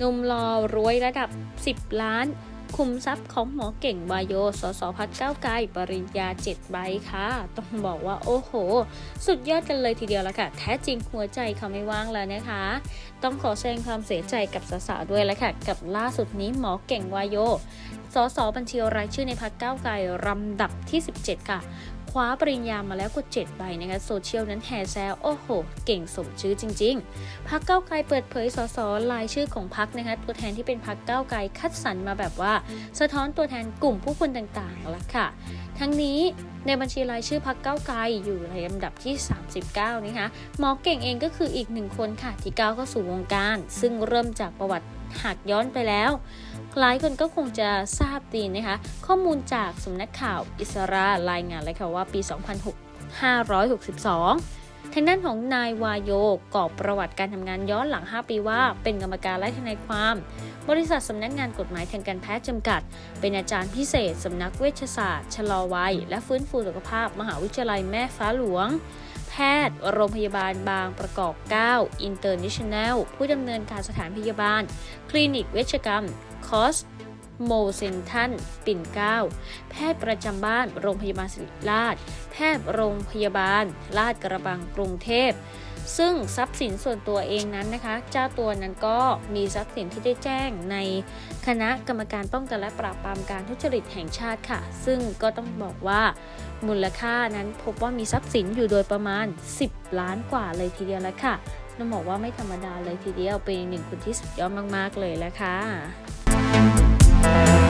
นุ่มรอรวยระดับ 10 ล้าน คุมทรัพย์ของหมอเก่งวายโย สสพัดเก้าไกลปริญญา 7 ใบค่ะ ต้องบอกว่าโอ้โห สุดยอดกันเลยทีเดียวละค่ะ แท้จริงหัวใจเขาไม่ว่างแล้วนะคะ ต้องขอแสดงความเสียใจกับสาวๆด้วยละค่ะ กับล่าสุดนี้หมอเก่งวายโยสสบัญชีรายชื่อในพักเก้าไกลลำดับที่ 17 ค่ะ คว้าปริญญามาแล้วกว่า7ใบนะคะโซเชียลนั้นแห่แซวโอ้โห เก่งสมชื่อจริง ๆพักเก้าไกลเปิดเผยสสรายชื่อของพักนะคะตัวแทนที่เป็นพักเก้าไกลคัดสรรมาแบบว่า สะท้อนตัวแทนกลุ่มผู้คนต่างๆละค่ะ ทั้งนี้ในบัญชีรายชื่อพักเก้าไกลอยู่ในลำดับที่ 39 นะคะ หมอเก่งเองก็คืออีกหนึ่งคนค่ะที่ก้าวเข้าสู่วงการ ซึ่งเริ่มจากประวัติหากย้อนไปแล้ว หลายคนก็คงจะทราบดีนะคะ ข้อมูลจากสำนักข่าวอิสรารายงานเลยค่ะว่าปี 2562 ทางด้านของนายวายโยกรอบประวัติการทำงานย้อนหลัง 5 ปีว่า เป็นกรรมการและทนายความ บริษัทสำนักงานกฎหมายทางการแพทย์จำกัด เป็นอาจารย์พิเศษสำนักเวชศาสตร์ ชะลอวัย และฟื้นฟูสุขภาพ มหาวิทยาลัยแม่ฟ้าหลวง แพทย์ โรงพยาบาลบางประกอบ 9 International ผู้ดำเนินการสถานพยาบาล คลินิกเวชกรรมคอส โมเซนทันปิ่นเก้าแพทย์ประจำบ้านโรงพยาบาลศิริราช แพทย์โรงพยาบาลลาดกระบังกรุงเทพซึ่งทรัพย์สินส่วนตัวเองนั้นนะคะ เจ้าตัวนั้นก็มีทรัพย์สินที่ได้แจ้งในคณะกรรมการป้องกันและปราบปรามการทุจริตแห่งชาติค่ะ ซึ่งก็ต้องบอกว่ามูลค่านั้นพบว่ามีทรัพย์สินอยู่โดยประมาณ 10 ล้านกว่าเลยทีเดียวแล้วค่ะต้องบอกว่าไม่ธรรมดาเลยทีเดียวเป็นอีหนึ่งคนที่สุดยอดมาก ๆ เลยแล้วค่ะ thank you